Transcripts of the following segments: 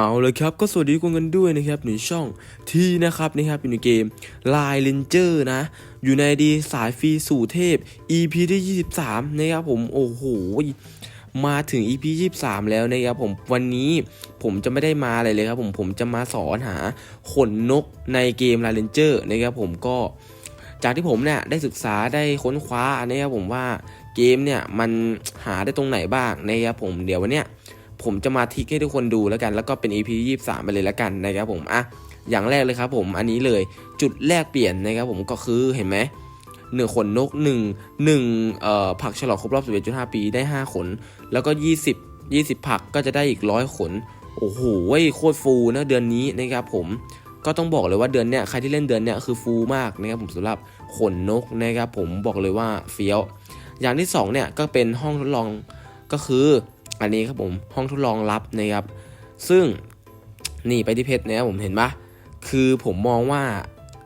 เอาเลยครับก็สวัสดีทุกคนกันด้วยนะครับในช่องที่นะครับนะครับอยู่ในเกม Line Ranger นะ อยู่ในดีสายฟรีสู่เทพ EP ที่ 23 นะครับผมโอ้โหมาถึง EP 23 แล้วนะครับผมวันนี้ผมจะไม่ได้มาอะไรเลยครับผมผมจะมาสอนหาขนนกในเกม Line Ranger นะครับผมก็จากที่ผมเนี่ยได้ศึกษาได้ค้นคว้านะครับผมว่าเกมเนี่ยมันหาได้ตรงไหนบ้างนะครับผมเดี๋ยววันเนี้ย ผมจะมาทิกให้ทุกคนดูแล้วกัน แล้วก็เป็น EP 23 ไปเลยแล้วกันนะครับผมอะอย่างแรกเลยครับผมอันนี้เลยจุดแรกเปลี่ยนนะครับผมก็คือเห็นไหมหนึ่งขนนกหนึ่งหนึ่งเอ่อผักฉลองครบรอบ 11.5 ปีได้ 5 ขน แล้วก็ 20 20 ผักก็จะได้อีกร้อยขน โอ้โหโคตรฟูนะเดือนนี้นะครับผมก็ต้องบอกเลยว่าเดือนเนี้ยใครที่เล่นเดือนเนี้ยคือฟูมากนะครับผมสำหรับขนนกนะครับผมบอกเลยว่าเฟี้ยว อย่างที่สองเนี่ยก็เป็นห้องทดลองก็คือ อันนี้ครับผมห้องทดลองลับนะครับ ซึ่งนี่ไปที่เพชรนะครับผมเห็นปะคือผมมองว่า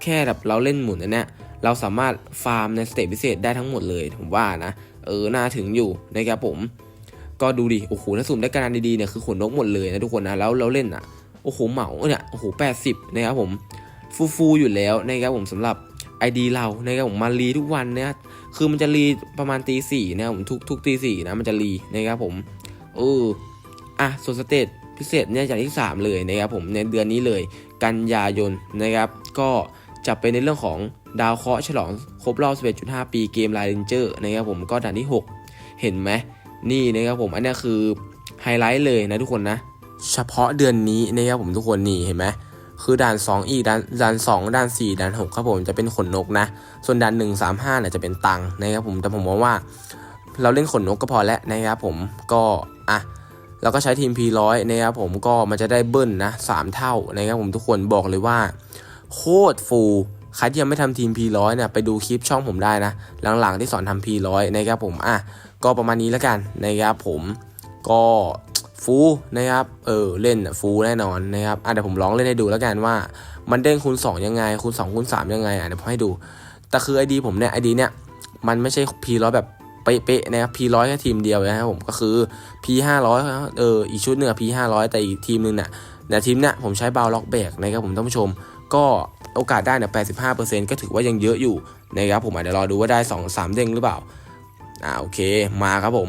แค่แบบเราเล่นหมุนอันเนี้ยเราสามารถฟาร์มในสเตจพิเศษได้ทั้งหมดเลยผมว่านะ เออน่าถึงอยู่นะครับผม ก็ดูดิโอ้โหถ้าสุ่มได้การดีๆเนี่ยคือขนนกหมดเลยนะทุกคนนะแล้วเราเล่นอะโอ้โหเหมาเนี่ยโอ้โหแปดสิบนะครับผมฟูฟูอยู่แล้วนะครับผมสำหรับ ID เรานะครับผมมารีทุกวันเนี่ยคือมันจะรีประมาณตีสี่นะครับผมทุกทุกตีสี่นะมันจะรีนะครับผม เอออะส่วนสเตจพิเศษเนี่ยอย่างที่ 3 เลยนะครับผมในเดือนนี้เลย กันยายนนะครับ ก็จะเป็นในเรื่องของดาวเคราะห์ฉลองครบรอบ 11.5 ปีเกมไลน์เรนเจอร์นะครับผมก็ด่านที่ 6 เห็นไหมนี่นะครับผมอันนี้คือไฮไลท์เลยนะทุกคนนะ เฉพาะเดือนนี้นะครับผมทุกคนนี่เห็นไหมคือด่าน 2 อีกด่านด่าน2ด่าน 4ด่าน6ครับผมจะเป็นขนนกนะ ส่วนด่าน1 3 5เนี่ยจะเป็นตังนะครับผมแต่ผมมองว่า เราเล่นขนนกก็พอแล้วนะครับผมก็ อะเราก็ใช้ทีม P100 นะครับผมก็มันจะได้เบิ้ลนะ3เท่านะครับผมทุกคนบอกเลยว่า โคตรฟูใครที่ยังไม่ทำทีม P100 เนี่ยไปดูคลิปช่องผมได้นะ หลังๆที่สอนทำ P100 นะครับผมอะก็ประมาณนี้แล้วกันนะครับผมก็ฟูนะครับเออเล่นฟูแน่นอนนะครับอะเดี๋ยวผมลองเล่นให้ดูแล้วกันว่า มันเด้งคูณ2ยังไงคูณ2คูณ3ยังไงอะเดี๋ยวผมให้ดูแต่คือไอดีผมเนี่ยไอดีเนี่ยมันไม่ใช่ P100 แบบ เป๊ะๆนะครับ P100 แค่ทีมเดียวนะครับผมก็คือ P500 เอออีกชุดหนึ่งอะ P500 แต่อีกทีมหนึงเนี่ยเนี่ทีมเนี่ยผมใช้บาวล็อกแบกนะครับผมท่านผู้ชม ก็โอกาสได้เนี่ย85%ก็ถือว่ายังเยอะอยู่นะครับผมอาจจะเดี๋ยวรอดูว่าได้ 2 3 เด้งหรือเปล่าอ่าโอเคมาครับผม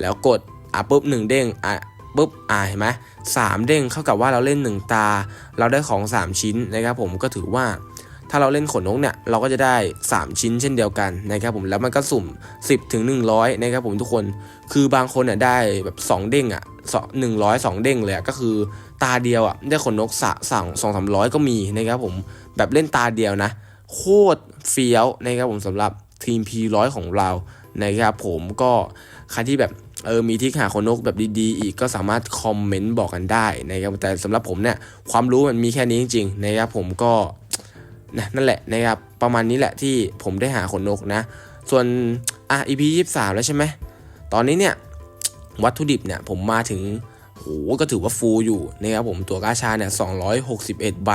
แล้วกดอะปุ๊บหนึ่งเด้งอะปุ๊บอ่าเห็นไหมสามเด้งเท่ากับว่าเราเล่นหนึ่งตา เราได้ของ 3 ชิ้นนะครับผมก็ถือว่า ถ้าเราเล่นขนนกเนี่ยเราก็จะได้ 3 ชิ้นเช่นเดียวกันนะครับผมแล้วมันก็สุ่ม 10ถึง100นะครับผมทุกคนคือบางคนเนี่ยได้แบบ 2 เด้งอะหนึ่งร้อยสองเด้งเลยอะก็คือตาเดียวอะได้ขนนกสะสั่งสองสามร้อยก็มีนะครับผมแบบเล่นตาเดียวนะ โคตรเฟี้ยวนะครับผมสำหรับทีม P100 ของเรานะครับผมก็ใครที่แบบเออมีที่หาคนนกแบบดีๆ อีกก็สามารถคอมเมนต์บอกกันได้นะครับแต่สำหรับผมเนี่ยความรู้มันมีแค่นี้จริงๆนะครับผมก็ นะนั่นแหละนะครับประมาณนี้แหละที่ผมได้หาขนนกนะ ส่วนอะ EP 23 แล้วใช่ไหมตอนนี้เนี่ยวัตถุดิบเนี่ยผมมาถึงโหก็ถือว่าฟูลอยู่นะครับผมตัวกาชาเนี่ย261 ใบ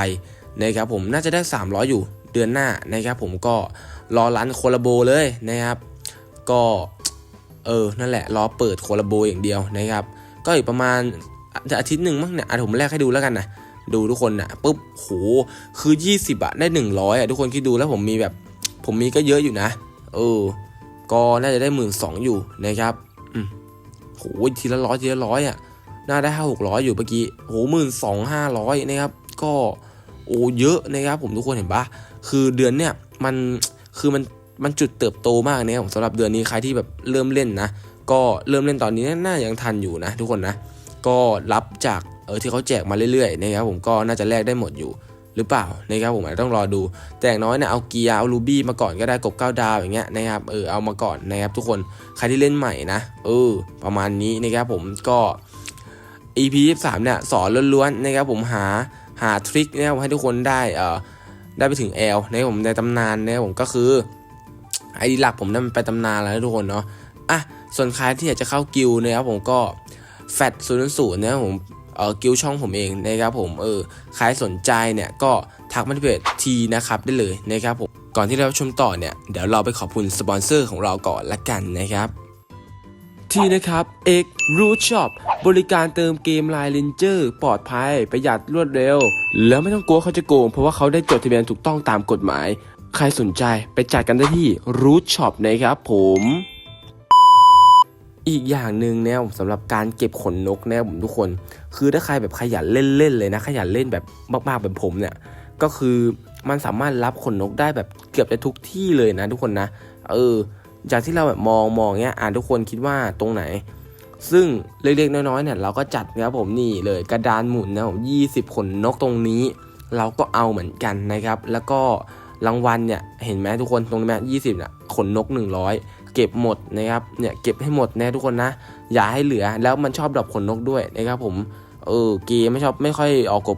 นะครับผมน่าจะได้ 300 อยู่เดือนหน้านะครับผมก็รอรันโคลาโบเลยนะครับก็เออนั่นแหละรอเปิดโคลาโบอย่างเดียวนะครับก็อีกประมาณอาทิตย์หนึ่งมั้งเนี่ยอะผมแรกให้ดูแล้วกันนะ ดูทุกคนนะปุ๊บโหคือ 20อะได้100อะทุกคนคิดดูแล้วผมมีแบบ ผมมีก็เยอะอยู่นะ เออ ก็น่าจะได้หมื่นสองอยู่นะครับอืมโหทีละร้อยทีละร้อยอะน่าได้ห้าหกร้อยอยู่เมื่อกี้โหหมื่นสองห้าร้อยนะครับ ก็โอ้เยอะนะครับผมทุกคนเห็นปะคือเดือนเนี่ยมันคือมันมันจุดเติบโตมากเนะครับผมสำหรับเดือนนี้ใครที่แบบเริ่มเล่นนะ ก็เริ่มเล่นตอนนี้น่ายังทันอยู่นะ ทุกคนนะ ก็รับจาก เออที่เขาแจกมาเรื่อยๆนะครับผมก็น่าจะแลกได้หมดอยู่หรือเปล่านะครับผมอาจจะต้องรอดู แต่อย่างน้อยเนี่ยเอาเกียร์เอาลูบี้มาก่อนก็ได้กบเก้าดาวอย่างเงี้ยนะครับเออเอามาก่อนนะครับทุกคนใครที่เล่นใหม่นะเออประมาณนี้นะครับผมก็ EP 23เนี่ยสอนล้วนๆนะครับผมหาหาทริคนะครับให้ทุกคนได้เอ่อได้ไปถึง L นะครับผมในตำนานนะครับผมก็คือไอดีหลักผมนั่นไปตำนานแล้วทุกคนเนาะอะส่วนใครที่อยากจะเข้ากิลนะครับผมก็แฟดศูนย์ศูนย์นะครับผม เออกิลช่องผมเองนะครับผมเออใครสนใจเนี่ยก็ทักมาที่เพจทีนะครับได้เลยนะครับผมก่อนที่เราชมต่อเนี่ยเดี๋ยวเราไปขอบคุณสปอนเซอร์ของเราก่อนละกันนะครับทีนะครับ X Root Shop บริการเติมเกม Line Ranger ปลอดภัย ประหยัดรวดเร็ว แล้วไม่ต้องกลัวเขาจะโกง เพราะว่าเขาได้จดทะเบียนถูกต้องตามกฎหมาย ใครสนใจไปจัดกันได้ที่ Root Shop นะครับผม อีกอย่างหนึ่งเนี่ยสำหรับการเก็บขนนกเนี่ยผมทุกคน คือถ้าใครแบบขยันเล่นๆเลยนะ ขยันเล่นแบบมากๆแบบผมเนี่ยก็คือมันสามารถรับขนนกได้แบบเกือบจะทุกที่เลยนะ ทุกคนนะ เออ จากที่เราแบบมองมองเนี้ยอ่านทุกคนคิดว่าตรงไหน ซึ่งเล็กๆน้อยๆเนี่ยเราก็จัดนะครับผมนี่เลยกระดานหมุนนะผมยี่สิบขนนกตรงนี้ เราก็เอาเหมือนกันนะครับ แล้วก็รางวัลเนี่ยเห็นไหมทุกคนตรงนี้ไหมยี่สิบน่ะขนนกหนึ่งร้อย เก็บหมดนะครับเนี่ยเก็บให้หมดนะทุกคนนะ อย่าให้เหลือแล้วมันชอบดรอปขนนกด้วยนะครับผมเออเกมไม่ชอบไม่ค่อยออกกบ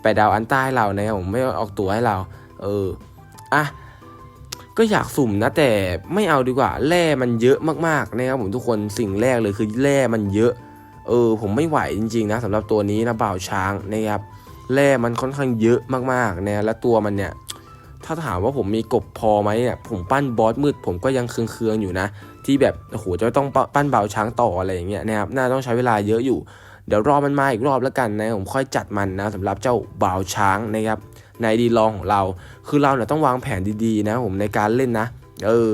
แปดดาวอันใต้เรานะครับผมไม่ออกตัวให้เรา เอออะก็อยากสุ่มนะแต่ไม่เอาดีกว่าแร่มันเยอะมากๆนะครับผมทุกคนสิ่งแรกเลยคือแร่มันเยอะ เออ ผมไม่ไหวจริงๆนะสำหรับตัวนี้นะบ่าวช้างนะครับแร่มันค่อนข้างเยอะมากๆนะและตัวมันเนี่ย ถ้าถามว่าผมมีกบพอไหมเนี่ยผมปั้นบอสมืด ผมก็ยังเคืองๆอยู่นะ ที่แบบโอ้โหจะต้องปั้นเบาช้างต่ออะไรอย่างเงี้ยนะครับน่าต้องใช้เวลาเยอะอยู่ เดี๋ยวรอมันมาอีกรอบแล้วกันนะผมค่อยจัดมันนะสำหรับเจ้าบ่าวช้างนะครับในดีลองของเรา คือเราเนี่ยต้องวางแผนดีๆนะผมในการเล่นนะ เออ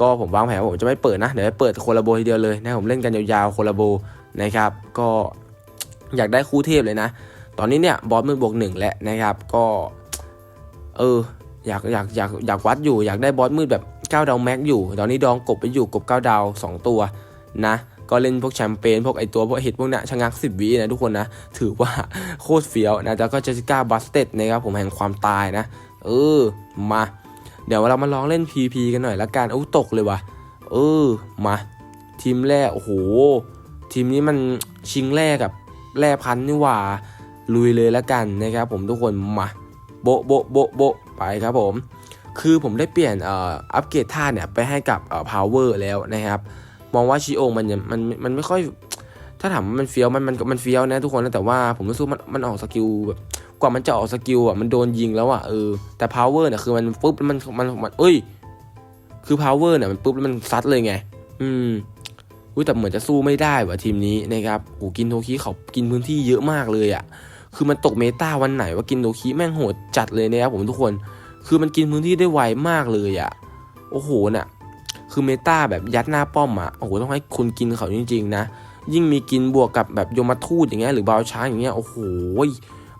ก็ผมวางแผนว่าผมจะไม่เปิดนะ เดี๋ยวจะเปิดโคลาโบทีเดียวเลยนะผมเล่นกันยาวๆโคลาโบนะครับ ก็อยากได้คู่เทพเลยนะ ตอนนี้เนี่ยบอสมืดบวกหนึ่งแล้วนะครับ ก็ เออ อยากอยากอยากอยากวัดอยู่อยากได้บอสมืดแบบ9ดาวแม็กอยู่ ตอนนี้ดองกบไปอยู่กบ9ดาว 2 ตัวนะก็เล่นพวกแชมเปญพวกไอตัวพวกเห็ดพวกเนี้ยชะงักสิบวินะทุกคนนะถือว่าโคตรเฟี้ยวนะแล้วก็เจสสิก้าบัสเต็ดนะครับผมแห่งความตายนะ เออมา เดี๋ยวเรามาลองเล่น PP กันหน่อยละกันโอ้ตกเลยว่ะเออมาทีมแรกโอ้โหทีมนี้มันชิงแรกกับแร่พันนี่หว่าลุยเลยละกันนะครับผมทุกคนมาโบโบโบโบ ไปครับผม คือผมได้เปลี่ยนอัปเกรดท่าเนี่ยไปให้กับเอ่อ power แล้วนะครับ มองว่าชิโอมันมันมันไม่ค่อย ถ้าถามว่ามันเฟี้ยวมันมันมันเฟี้ยวนะทุกคนนะแต่ว่าผมรู้สึกมันมันออกสกิลแบบกว่ามันจะออกสกิลอะมันโดนยิงแล้วอะเออแต่ power เนี่ยคือมันปุ๊บแล้วมันมันมันเอ้ย คือ power เนี่ยมันปุ๊บแล้วมันซัดเลยไง อืมอุ้ยแต่เหมือนจะสู้ไม่ได้ว่ะทีมนี้นะครับโอ้กินโทคิเขากินพื้นที่เยอะมากเลยอะ คือมันตกเมตาวันไหนว่ากินโทคิแม่งโหดจัดเลยนะครับผมทุกคน คือมันกินพื้นที่ได้ไวมากเลยอะ โอ้โหน่ะ คือเมตาแบบยัดหน้าป้อมอะ โอ้โหต้องให้คนกินเขาจริงๆนะ ยิ่งมีกินบวกกับแบบโยมทูตอย่างเงี้ยหรือบาวช้างอย่างเงี้ย โอ้โห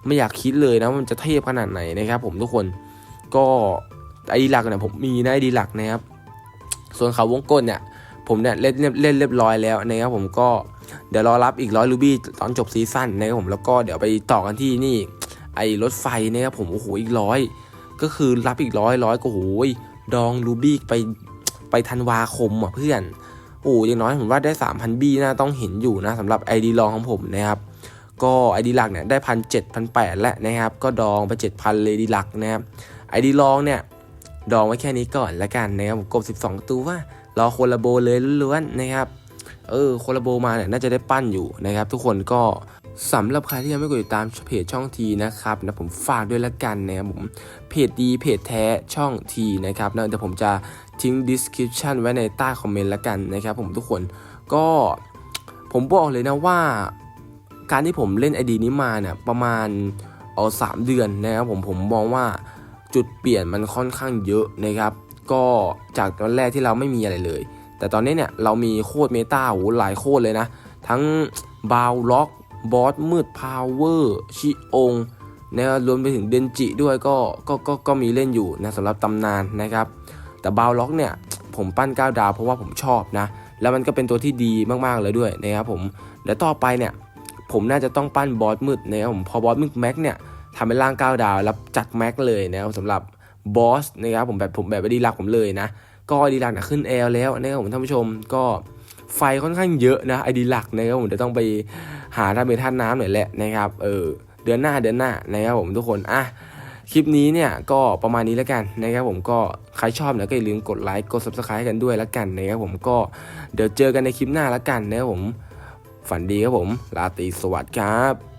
ไม่อยากคิดเลยนะว่ามันจะเทพขนาดไหนนะครับผมทุกคน ก็ไอดีหลักเนี่ยผมมีนะไอดีหลักนะครับ ส่วนเขาวงกลเนี่ยผมเนี่ยเล่นเล่นเรียบร้อยแล้วนะครับผมก็ เดี๋ยวรอรับอีกร้อยลูบี้ตอนจบซีซั่นนะครับผมแล้วก็เดี๋ยวไปต่อกันที่นี่ ไอรถไฟนะครับผมโอ้โหอีกร้อยก็คือรับอีกร้อยร้อยก็โอ้ยดองลูบี้ไปไปธันวาคมอะเพื่อนโอ้อย่างน้อยผมว่าได้ 3,000 บี้น่าต้องเห็นอยู่นะสำหรับ ID รองของผมนะครับก็ ID หลักเนี่ยได้พันเจ็ดพันแปดแล้วนะครับก็ดองไปเจ็ดพันเลยดีหลักนะครับ ID รองเนี่ยดองไว้แค่นี้ก่อนละกันนะครับผมกบ 12 ตัวรอโคลาโบเลยล้วนๆนะครับ เออโคลาโบมาเนี่ยน่าจะได้ปั้นอยู่นะครับ ทุกคนก็สำหรับใครที่ยังไม่กดติดตามเพจช่องทีนะครับนะผมฝากด้วยละกันนะครับผมเพจดีเพจแท้ช่องทีนะครับนะเดี๋ยวผมจะทิ้ง description ไว้ในใต้คอมเมนต์ละกันนะครับผมทุกคนก็ผมบอกเลยนะว่า การที่ผมเล่นไอดีนี้มาเนี่ยประมาณเอาสามเดือนนะครับผมผมมองว่าจุดเปลี่ยนมันค่อนข้างเยอะนะครับ ก็จากตอนแรกที่เราไม่มีอะไรเลย แต่ตอนนี้เนี่ยเรามีโคตรเมตาโหหลายโคตรเลยนะ ทั้งบาวล็อกบอสมืดพาวเวอร์ชิองนะรรวมไปถึงเดนจิด้วยก็ก็ก็ก็มีเล่นอยู่นะสำหรับตำนานนะครับ แต่บาวล็อกเนี่ยผมปั้น9ดาวเพราะว่าผมชอบนะ แล้วมันก็เป็นตัวที่ดีมากๆเลยด้วยนะครับผมเดี๋ยวต่อไปเนี่ยผมน่าจะต้องปั้นบอสมืดนะครับผมพอบอสมืดแม็กเนี่ยทำเป็นร่าง9ดาวแล้วจัดแม็กเลยนะครับสำหรับบอสนะครับผมแบบผมแบบดีลักผมเลยนะ ก็ดีหลักนะขึ้นแอลแล้วนะครับผมท่านผู้ชมก็ไฟค่อนข้างเยอะนะไอดีหลักนะครับผมจะต้องไปหาท่าเมท่าน้ำหน่อยแหละนะครับเออเดือนหน้าเดือนหน้านะครับผมทุกคนอะคลิปนี้เนี่ยก็ประมาณนี้แล้วกันนะครับผมก็ใครชอบเนี่ยก็อย่าลืมกดไลค์กด subscribe กันด้วยแล้วกันนะครับผมก็เดี๋ยวเจอกันในคลิปหน้าแล้วกันนะครับผมฝันดีครับผมลาตรีสวัสดิ์ครับ